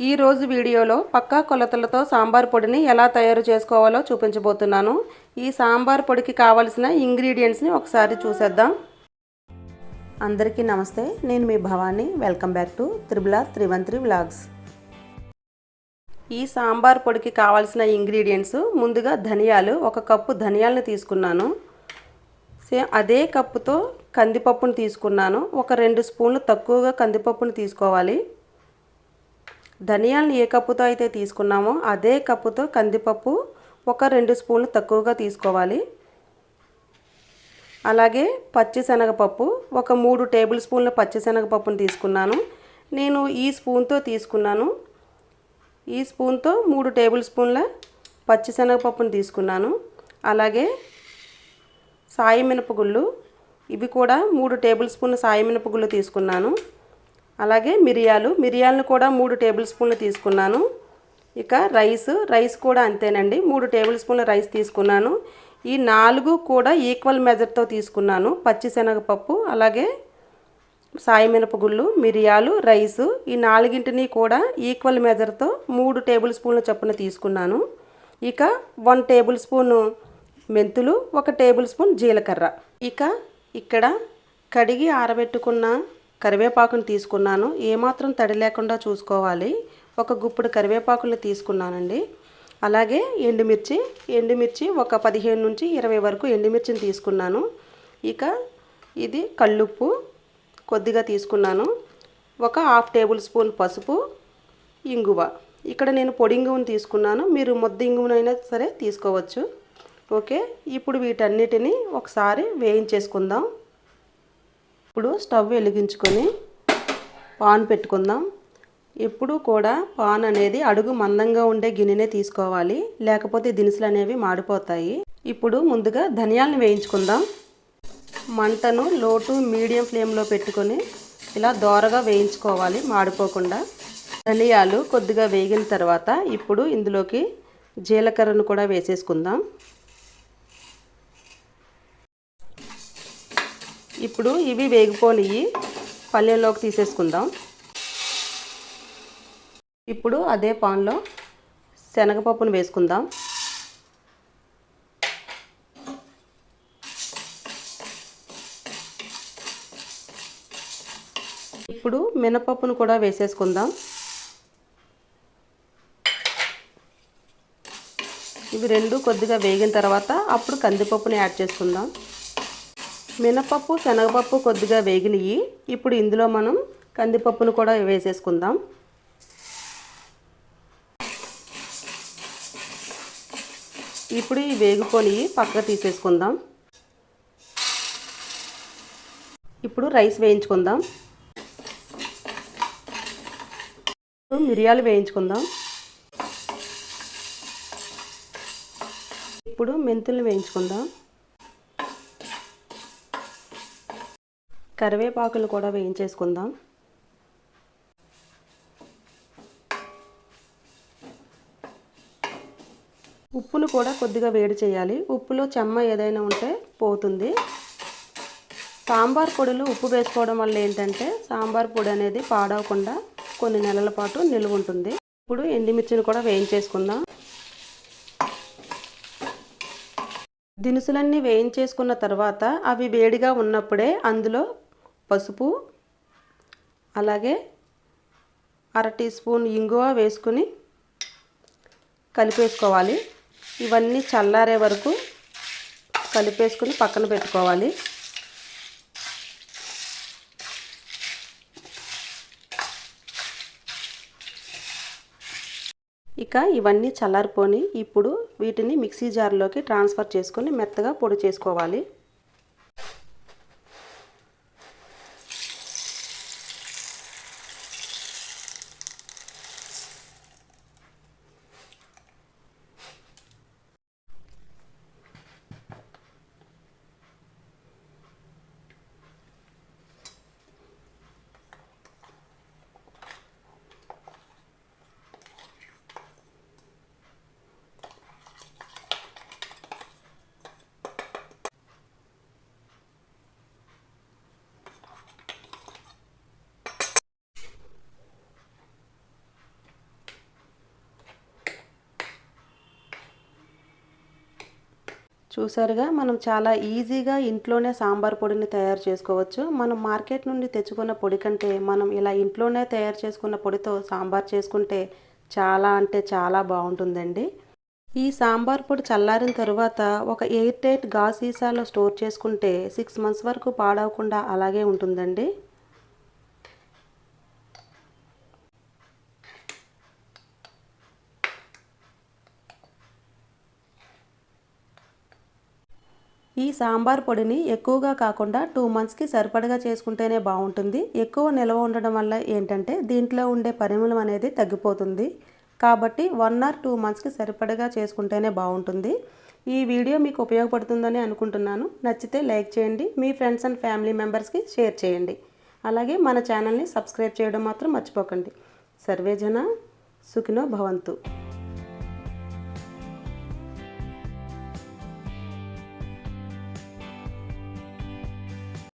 ఈరోజు వీడియోలో పక్కా కొలతలతో సాంబార్ పొడిని ఎలా తయారు చేసుకోవాలో చూపించబోతున్నాను. ఈ సాంబార్ పొడికి కావలసిన ఇంగ్రీడియంట్స్ని ఒకసారి చూసేద్దాం. అందరికీ నమస్తే నేను మీ భవానీ. వెల్కమ్ బ్యాక్ టు త్రిబుల త్రివంత్రి వ్లాగ్స్ ఈ సాంబార్ పొడికి కావాల్సిన ఇంగ్రీడియంట్స్ ముందుగా ధనియాలు ఒక కప్పు ధనియాలను తీసుకున్నాను. సేమ్ అదే కప్పుతో కందిపప్పును తీసుకున్నాను. ఒక రెండు స్పూన్లు తక్కువగా కందిపప్పును తీసుకోవాలి. ధనియాలను ఏ కప్పుతో అయితే తీసుకున్నామో అదే కప్పుతో కందిపప్పు ఒక రెండు స్పూన్లు తక్కువగా తీసుకోవాలి. అలాగే పచ్చిశనగపప్పు ఒక మూడు టేబుల్ స్పూన్ల పచ్చిశనగపప్పును తీసుకున్నాను. నేను ఈ స్పూన్తో తీసుకున్నాను. ఈ స్పూన్తో మూడు టేబుల్ స్పూన్ల పచ్చిశనగపప్పును తీసుకున్నాను. అలాగే సాయి మినపగుళ్ళు ఇవి కూడా మూడు టేబుల్ స్పూన్ల సాయి మినపగుళ్ళు తీసుకున్నాను. అలాగే మిరియాలు మిరియాలను కూడా మూడు టేబుల్ స్పూన్లు తీసుకున్నాను. ఇక రైస్ రైస్ కూడా అంతేనండి. మూడు టేబుల్ స్పూన్ల రైస్ తీసుకున్నాను. ఈ నాలుగు కూడా ఈక్వల్ మెజర్తో తీసుకున్నాను. పచ్చిశనగపప్పు అలాగే సాయిమినపగుళ్ళు మిరియాలు రైసు ఈ నాలుగింటిని కూడా ఈక్వల్ మెజర్తో మూడు టేబుల్ స్పూన్ల చొప్పున తీసుకున్నాను. ఇక వన్ టేబుల్ స్పూను మెంతులు ఒక టేబుల్ స్పూన్ జీలకర్ర. ఇక ఇక్కడ కడిగి ఆరబెట్టుకున్న కరివేపాకును తీసుకున్నాను. ఏమాత్రం తడి లేకుండా చూసుకోవాలి. ఒక గుప్పుడు కరివేపాకులు తీసుకున్నానండి. అలాగే ఎండుమిర్చి ఎండుమిర్చి ఒక పదిహేను నుంచి ఇరవై వరకు ఎండుమిర్చిని తీసుకున్నాను. ఇక ఇది కల్లుప్పు కొద్దిగా తీసుకున్నాను. ఒక హాఫ్ టేబుల్ స్పూన్ పసుపు ఇంగువ. ఇక్కడ నేను పొడి ఇంగువను తీసుకున్నాను. మీరు ముద్ద ఇంగువనైనా సరే తీసుకోవచ్చు. ఓకే ఇప్పుడు వీటన్నిటిని ఒకసారి వేయించేసుకుందాం. ఇప్పుడు స్టవ్ వెలిగించుకొని పాన్ పెట్టుకుందాం. ఎప్పుడు కూడా పాన్ అనేది అడుగు మందంగా ఉండే గిన్నెనే తీసుకోవాలి. లేకపోతే దినుసులు అనేవి మాడిపోతాయి. ఇప్పుడు ముందుగా ధనియాలను వేయించుకుందాం. మంటను లో టు మీడియం ఫ్లేమ్లో పెట్టుకొని ఇలా దోరగా వేయించుకోవాలి మాడిపోకుండా. ధనియాలు కొద్దిగా వేగిన తర్వాత ఇప్పుడు ఇందులోకి జీలకర్రను కూడా వేసేసుకుందాం. ఇప్పుడు ఇవి వేగిపోనివి పల్లెల్లోకి తీసేసుకుందాం. ఇప్పుడు అదే పాన్లో శనగపప్పును వేసుకుందాం. ఇప్పుడు మినపప్పును కూడా వేసేసుకుందాం. ఇవి రెండు కొద్దిగా వేగిన తర్వాత అప్పుడు కందిపప్పుని యాడ్ చేసుకుందాం. మినపప్పు శనగపప్పు కొద్దిగా వేగినవి ఇప్పుడు ఇందులో మనం కందిపప్పును కూడా వేసేసుకుందాం. ఇప్పుడు ఈ వేగుకొని పక్కకు తీసేసుకుందాం. ఇప్పుడు రైస్ వేయించుకుందాం. మిరియాలు వేయించుకుందాం. ఇప్పుడు మెంతులు వేయించుకుందాం. కరివేపాకులు కూడా వేయించేసుకుందాం. ఉప్పును కూడా కొద్దిగా వేడి చేయాలి. ఉప్పులో చెమ్మ ఏదైనా ఉంటే పోతుంది. సాంబార్ పొడిలో ఉప్పు వేసుకోవడం వల్ల ఏంటంటే సాంబార్ పొడి అనేది పాడవకుండా కొన్ని నెలల పాటు నిల్వ ఉంటుంది. ఇప్పుడు ఎండిమిర్చిని కూడా వేయించేసుకుందాం. దినుసులన్నీ వేయించేసుకున్న తర్వాత అవి వేడిగా ఉన్నప్పుడే అందులో పసుపు అలాగే అర టీ స్పూన్ ఇంగువ వేసుకుని కలిపేసుకోవాలి. ఇవన్నీ చల్లారే వరకు కలిపేసుకుని పక్కన పెట్టుకోవాలి. ఇక ఇవన్నీ చల్లారిపోని ఇప్పుడు వీటిని మిక్సీ జార్లోకి ట్రాన్స్ఫర్ చేసుకొని మెత్తగా పొడి చేసుకోవాలి. చూసారుగా మనం చాలా ఈజీగా ఇంట్లోనే సాంబార్ పొడిని తయారు చేసుకోవచ్చు. మనం మార్కెట్ నుండి తెచ్చుకున్న పొడి కంటే మనం ఇలా ఇంట్లోనే తయారు చేసుకున్న పొడితో సాంబార్ చేసుకుంటే చాలా అంటే చాలా బాగుంటుందండి. ఈ సాంబార్ పొడి చల్లారిన తరువాత ఒక ఎయిర్ టైట్గా సీసాలో స్టోర్ చేసుకుంటే సిక్స్ మంత్స్ వరకు పాడవకుండా అలాగే ఉంటుందండి. ఈ సాంబార్ పొడిని ఎక్కువగా కాకుండా టూ మంత్స్కి సరిపడగా చేసుకుంటేనే బాగుంటుంది ఎక్కువ నిల్వ ఉండడం వల్ల ఏంటంటే దీంట్లో ఉండే పరిమళం అనేది తగ్గిపోతుంది. కాబట్టి వన్ ఆర్ టూ మంత్స్కి సరిపడగా చేసుకుంటేనే బాగుంటుంది ఈ వీడియో మీకు ఉపయోగపడుతుందని అనుకుంటున్నాను. నచ్చితే లైక్ చేయండి మీ ఫ్రెండ్స్ అండ్ ఫ్యామిలీ మెంబర్స్కి షేర్ చేయండి. అలాగే మన ఛానల్ని సబ్స్క్రైబ్ చేయడం మాత్రం మర్చిపోకండి. సర్వేజన సుఖినో భవంతు.